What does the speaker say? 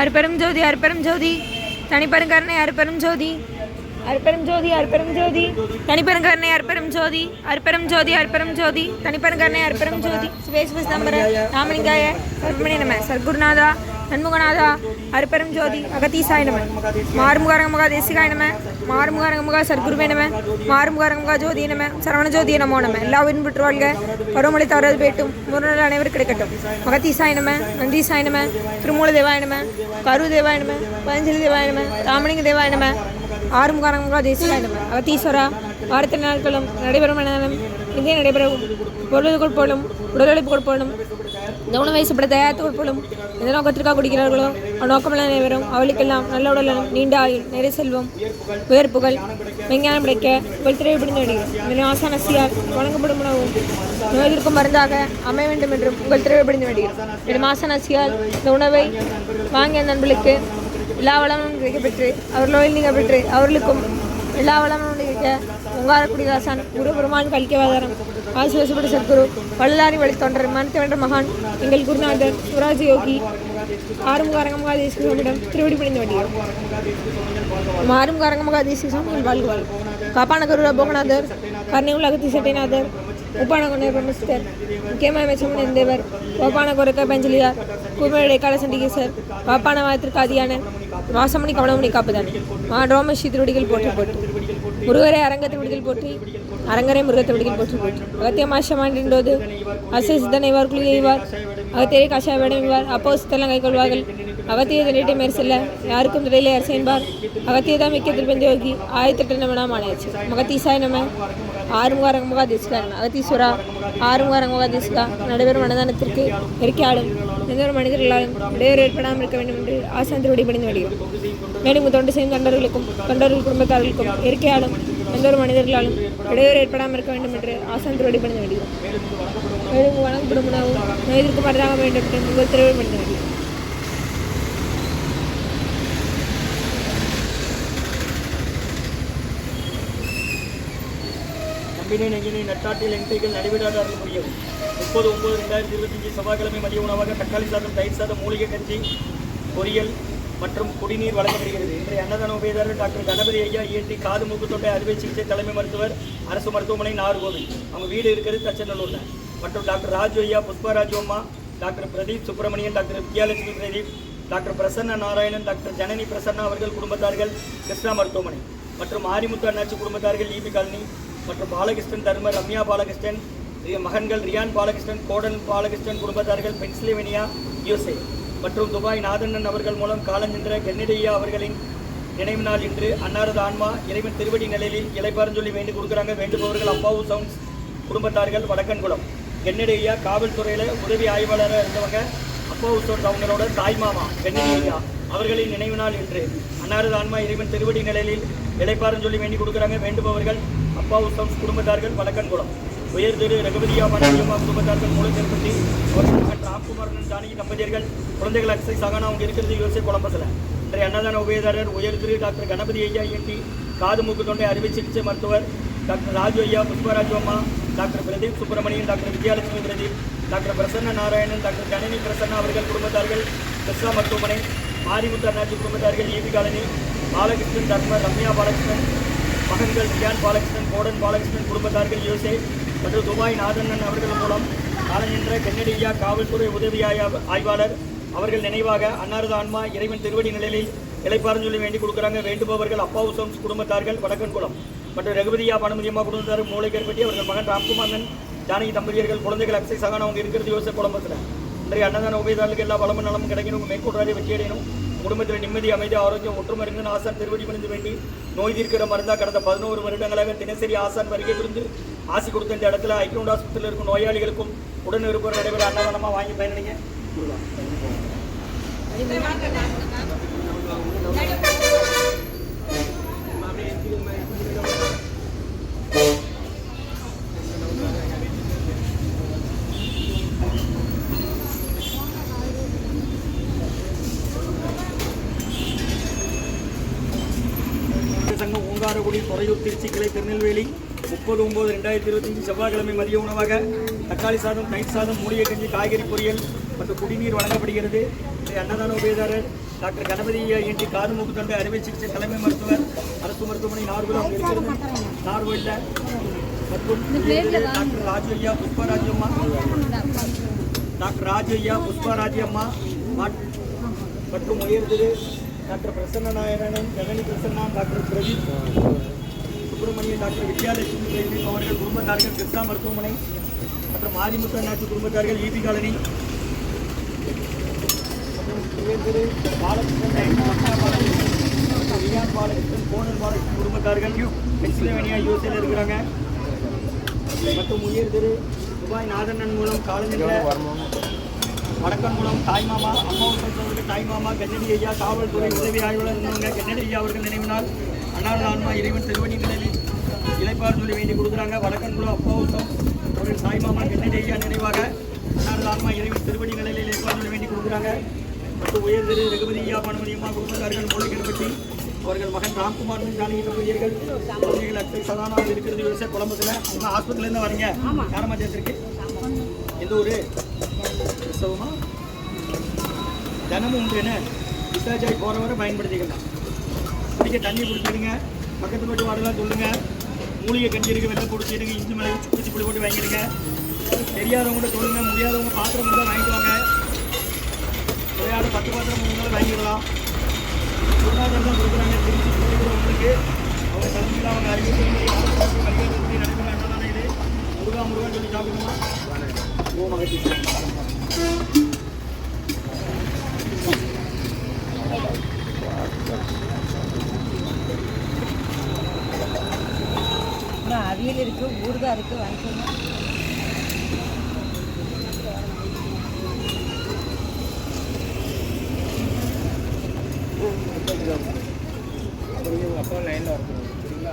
அருப்பெரும் ஜோதி அருப்பெரும் ஜோதி. தனிப்பெருங்கருணை அருப்பெரும் ஜோதி. அருப்பெரும் ஜோதி அருப்பெரும் ஜோதி. தனிப்பெருங்கருணை அருப்பெரும் ஜோதி. அருப்பெரும் ஜோதி அருப்பெரும் ஜோதி. தனிப்பெருங்கருணை அருப்பெரும் ஜோதி. சுபேஸ்வ சிதம்பர ராமலிங்காய சர்மணி நம சர்க்குருநாதா நன்முகநாதா அருப்பெரும் ஜோதி அகத்தீசாய நம மாறுமுகாரங்கமுகா தேசிகாய நம மாறுமுகாரங்கமுகா சர்க்குருவே நம மாறுமுகாரங்கமுகா ஜோதி நம சரவண ஜோதிய நமோ நம. எல்லா உயிரும் பெற்று பருவமழை தவறாது பேட்டும். முருநல் அனைவரும் கிடைக்கட்டும். மகத்தீசாய நம நந்தீசாய நம திருமூல தேவாய நம கரு தேவாய நம பதஞ்சலி தேவாய நம ராமலிங்க தேவாய நம ஆறுமுகாரங்கமுகா தேசிகாய நம. அகத்தீஸ்வரா வாரத்தின் நாட்களும் நடைபெறும் இங்கே நடைபெறவும் பொருளுக்கு கொடுப்போலும் உடலுழைப்பு கொடுப்போலும் இந்த உணவை சாப்பிட தயாரித்து எந்த நோக்கத்திற்காக குடிக்கிறார்களோ அந்நோக்கமெல்லாம் நிறைவேறும். அவளுக்கெல்லாம் நல்ல உடலும் நீண்ட ஆயுள் நிறை செல்வம் உயர் புகழ் விஞ்ஞானம் கிடைக்க வெள்திரை பிடிந்து வருகிறோம் இந்த ஆசானசியால் வழங்கப்படும் உணவும் நோய்களுக்கும் மருந்தாக அமைய வேண்டும் என்றும் உங்கள் திரை பிடிந்து வருகிறோம் இந்த ஆசானசியால் இந்த உணவை வாங்கிய நண்பர்களுக்கு எல்லா வளமும் கிடைக்கப்பெற்று அவர் நோயில் நீங்க பெற்று அவர்களுக்கும் எல்லா வளமும் கிடைக்க உங்காரக்குடிதாசன் குரு பெருமான் கல்கியவாதாரம் ஆசிவசப்பட்ட சத்குரு வள்ளலாரி வழி தொண்டர் மனத்தவன்ற மகான் எங்கள் குருநாதர் சுராஜ் யோகி ஆறுமுகாரங்கமாக தேசிகமிடம் திருவடி பணிந்து வண்டியோம் ஆறுமுகாரங்கமாக சுவாமி வாழ்வாள் காப்பான கருரா போகநாதர் கர்ணை உலகத்தி சட்டைநாதர் உப்பானகுணர் பிரமிஸ்தர் முக்கியமான மெச்சமன் தேவர் கோப்பான கொரக்க பஞ்சலியார் குமரடை காலசண்டிகேசர் பாப்பான வாயத்திற்கு ஆதியான வாசமணி கவனமணி காப்புதான். மா ரோமஸ்ரீ திருவடிகள் போற்றி போட்டு முருகரை அரங்கத்தை விடுதல் போற்றி அரங்கரை முருகத்தை விடுதல் போற்றி போற்றி. அகத்திய மாஷமாண்டின்றது அசை சித்தனைவார் இவார் செய்வார் அகத்தியரை கஷாய வேடம் இவார் அப்போ சித்தெல்லாம் கை கொள்வார்கள் அகத்திய திடீட்டை மேற் செல்ல யாருக்கும் திடையில அரசு என்பார். அகத்தியதான் மிக்க திருப்பந்தியோகி ஆயத்தெட்டு நம்ம நாம் ஆணையாச்சு மகத்தீசாய் நம்ம ஆறுமுகாரங்கமாக தேசிகா அகத்தீஸ்வரா ஆறுமுகாரங்கமாக தேசிகா நடைபெறும் அன்னதானத்திற்கு நெருக்கியாடும் எந்த ஒரு மனிதர்களாலும் இடையூறு ஏற்படாமல் இருக்க வேண்டும் என்று ஆசான் திருவடி பணிந்து வருகிறோம் மேலும் தொண்டு செய்யும் தொண்டர்களுக்கும் தொண்டர்கள் குடும்பத்தார்களுக்கும் இயற்கையாலும் எந்த ஒரு மனிதர்களாலும் இடையூறு ஏற்படாமல் இருக்க வேண்டும் என்று ஆசான் திருவடி பணிந்து வருகிறோம் மேலும் வழங்கப்படும் உணவு நோய்திற்கு மருந்தாக வேண்டும் என்று உங்கள் திருவடி பணிந்து வருகிறோம் நம்பினை நெஞ்சினை நட்டாட்டில் எண்கைகள் நடைபெறாத அருள் முப்பது ஒன்பது ரெண்டாயிரத்தி இருபத்தஞ்சு செவ்வாய்க்கிழமை மதிய உணவாக தக்காளி சாதம் தயிர் சாதம் மூலிகை கஞ்சி பொரியல் மற்றும் குடிநீர் வழங்கப்படுகிறது. இன்றைய அன்னதான உபயதாரர் டாக்டர் கணபதி ஐயா இயற்றி காது மூக்கு தொட்டை அறுவை சிகிச்சை தலைமை மருத்துவர் அரசு மருத்துவமனை நாகர்கோவில். அவங்க வீடு இருக்கிறது தச்சநல்லூரில். மற்றும் டாக்டர் ராஜு ஐயா புஷ்பராஜு அம்மா doctor Pradeep Subramanian doctor Vidyalakshmi Pradeep doctor Prasanna Narayanan doctor Janani Prasanna அவர்கள் குடும்பத்தார்கள் கிருஷ்ணா மருத்துவமனை. மற்றும் ஆரிமுத்து அண்ணாச்சி குடும்பத்தார்கள் ஈபி காலனி மற்றும் பாலகிருஷ்ணன் தர்ம ரம்யா பாலகிருஷ்ணன் மகன்கள் ரியான் பாலகிருஷ்ணன் கோடன் பாலகிருஷ்ணன் குடும்பத்தார்கள் பென்சில்வேனியா யுஎஸ்ஏ. மற்றும் துபாய் நாதண்ணன் அவர்கள் மூலம் காலஞ்சென்ற கென்னடியா அவர்களின் நினைவு நாள் இன்று அன்னாரது ஆன்மா இறைவன் திருவடி நிலையில் இலைப்பாரஞ்சொல்லி வேண்டி கொடுக்குறாங்க. வேண்டுபவர்கள் அப்பாவு சவுண்ட்ஸ் குடும்பத்தார்கள் வடக்கன்குளம். கென்னடியா காவல்துறையில் உதவி ஆய்வாளராக இருந்தவங்க அப்பாவு சவுண்ட்ஸ் அவங்களோட தாய் மாமா கென்னடியா அவர்களின் நினைவு நாள் இன்று அன்னாரது ஆன்மா இறைவன் திருவடி நிலையில் இலைப்பாரஞ்சொல்லி வேண்டி கொடுக்குறாங்க. வேண்டுபவர்கள் அப்பாவு சவுண்ட்ஸ் குடும்பத்தார்கள் வழக்கன்குளம் உயர் திரு ரகுபதியா மனைவியம்மா குடும்பத்தார்கள் மூலம் ஏற்படுத்தி அவர்கள் ராம்குமாரன் ஜானகி தம்பதியர்கள் குழந்தைகள் அக்ஸை சகனா அவங்க இருக்கிறது யோசிய குழம்பசில் இன்றைய அன்னதான உபயதாரர் உயர் திரு டாக்டர் கணபதி ஐயா இயக்கி காது மூக்கு தொண்டை அறுவை சிகிச்சை மருத்துவர் டாக்டர் ராஜு ஐயா புஷ்பராஜு அம்மா doctor Pradeep Subramanian doctor Vijayalakshmi Pradeep doctor Prasanna Narayanan doctor கணினி பிரசன்னா அவர்கள் குடும்பத்தார்கள் கிருஷ்ணா மருத்துவமனை மாரிமுத்து அண்ணாச்சி குடும்பத்தார்கள் ஈபி காலனி பாலகிருஷ்ணன் தர்ம ரம்யா பாலகிருஷ்ணன் மகன்கள் ரியான் பாலகிருஷ்ணன் கோடன் பாலகிருஷ்ணன் குடும்பத்தார்கள் யோசே மற்றும் துபாய் நாதண்ணன் அவர்கள் மூலம் காலஞ்சென்ற கென்னடியா காவல்துறை உதவி ஆய்வாளர். அவர்கள் நினைவாக அன்னாரது ஆன்மா இறைவன் திருவடி நிலையில் இலைப்பாரஞ்சொல்லி வேண்டி கொடுக்குறாங்க. வேண்டுபவர்கள் அப்பாவு சோம்ஸ் குடும்பத்தார்கள் வடக்கன்குளம் மற்றும் ரகுபதியா பணமதியம்மா குடும்பத்தார் மூளைக்கற்பட்டி அவர்கள் மகன் ராம்குமாரன் ஜானகி தம்பதியர்கள் குழந்தைகள் அக்சை சகான அவங்க இருக்கிறது யோசை குழம்பத்தில் இன்றைய அன்னதான உபயதாரர்களுக்கு எல்லா வளமும் நலமும் கிடைக்கணும். மேற்கொண்டாரி வெற்றியடையணும். குடும்பத்தில் நிம்மதி அமைதி ஆரோக்கியம் ஒற்றுமை இருந்து ஆசான் திருவடி பணிந்து வேண்டி நோய் தீர்க்கிற மருந்தா கடந்த பதினோரு வருடங்களாக தினசரி ஆசான் வருகை புரிந்து ஆசி கொடுத்த இந்த இடத்துல ஐக்கிய ஆஸ்பத்திரியில் இருக்கும் நோயாளிகளுக்கும் உடன் இருப்பவர் நடைபெற அன்னதானமாக வாங்கி பயனடைங்க. சங்கம் ஓங்காரகுடி துறையூர் திருச்சி கிளை திருநெல்வேலி முப்பது ஒம்பது ரெண்டாயிரத்தி இருபத்தஞ்சி செவ்வாய்க்கிழமை மதிய உணவாக தக்காளி சாதம் தயிர் சாதம் மூலிகை கஞ்சி காய்கறி பொரியல் மற்றும் குடிநீர் வழங்கப்படுகிறது. அன்னதான உபயதாரர் டாக்டர் கணபதி ஐயன்டி காது மூக்கு தொண்டை அறுவை சிகிச்சை தலைமை மருத்துவர் அரசு மருத்துவமனை நார்குலம் இருக்கிறது. நார்கோயிலில் மற்றும் டாக்டர் ராஜு ஐயா புஷ்பராஜ் அம்மா டாக்டர் ராஜு ஐயா புஷ்பராஜ் அம்மா மற்றும் உயர்திரு doctor Prasanna Narayanan Janani Prasanna doctor Pradeep Subramanian doctor Vidyalakshmi Devi அவர்கள் குடும்பத்தார்கள் கிருஷ்ணா மருத்துவமனை மற்றும் மாரிமுத்து அண்ணாச்சி குடும்பத்தார்கள் ஈபி காலனி. மற்றும் உயர்திரு பாலகிருஷ்ணன் பட்டா பாலகிருஷ்ணன் மற்றும் ரியான் பாலகிருஷ்ணன் கோனல் பாலகிருஷ்ணன் குடும்பத்தார்கள் பென்சில்வேனியா யூஎஸ்ஏல இருக்கிறாங்க. மற்றும் உயர்திரு துபாய் நாதண்ணன் மூலம் காலநிலை வடக்கன்குளம் தாய்மாமா அம்மாவுக்கு அவர்கள் தாய்மாமா கன்னடி ஐயா காவல்துறை உதவி ஆய்வாளர் இருந்தவங்க கன்னடி ஐயா அவர்கள் நினைவினால் அன்னார் ஆன்மா இறைவன் திருவடி நிலையில் இழைப்பார் சொல்லி வேண்டி கொடுக்குறாங்க. வடக்கன்குளம் குலம் ஒரு அவர்கள் தாய்மாமா கன்னடி ஐயா நினைவாக அன்னார் ஆன்மா இறைவன் திருவடி நிலையில் இழைப்பார் சொல்லி வேண்டி கொடுக்குறாங்க. மற்றும் உயர்திரு ரகுபதி ஐயா பணமதி அம்மா குடும்பத்தார்கள் மூளைக்கன்பட்டி அவர்கள் மகன் ராம்குமார் ஜானகி தம்பதியர்கள் குழந்தைகள் அத்தை சதானா இருக்கிறது விவசாய குழம்புல அவங்க ஹாஸ்பிட்டல்லேருந்து வரீங்க. யாரம்மா சேர்த்துருக்கு எந்த ஊர்? தினமும் உண்டு என்ன விசாச்சாய் போகிற வரை பயன்படுத்திக்கலாம். குடிக்க தண்ணி குடிச்சிடுங்க. பக்கத்து வீட்டு வாடலாம் சொல்லுங்க. மூலிகை கஞ்சி இருக்கு வெள்ளை குடிச்சிடுங்க இஞ்சி மிளகு சுக்குச்சி புளி போட்டு வாங்கிடுங்க. தெரியாதவங்க கூட சொல்லுங்க முடியாதவங்க பாத்திரம் கூட வாங்கிட்டு வாங்க விளையாட பத்து பாத்திரம் மூணு வாங்கிடலாம். பொருளாதாரம் தான் கொடுக்குறாங்க திருச்சி உங்களுக்கு. அவங்க தலைமையில் அவங்க அறிவிப்பு வழிகாட்டு நடைபெற என்னதானே இது. முருகா முருகான்னு சொல்லி சாப்பிடுமா? ஓ மகிழ்ச்சி. அவியல் இருக்குது ஊறுகாய் இருக்குது வாங்கிக்கோங்க அப்பா லைனில் வரணும் சரிங்களா?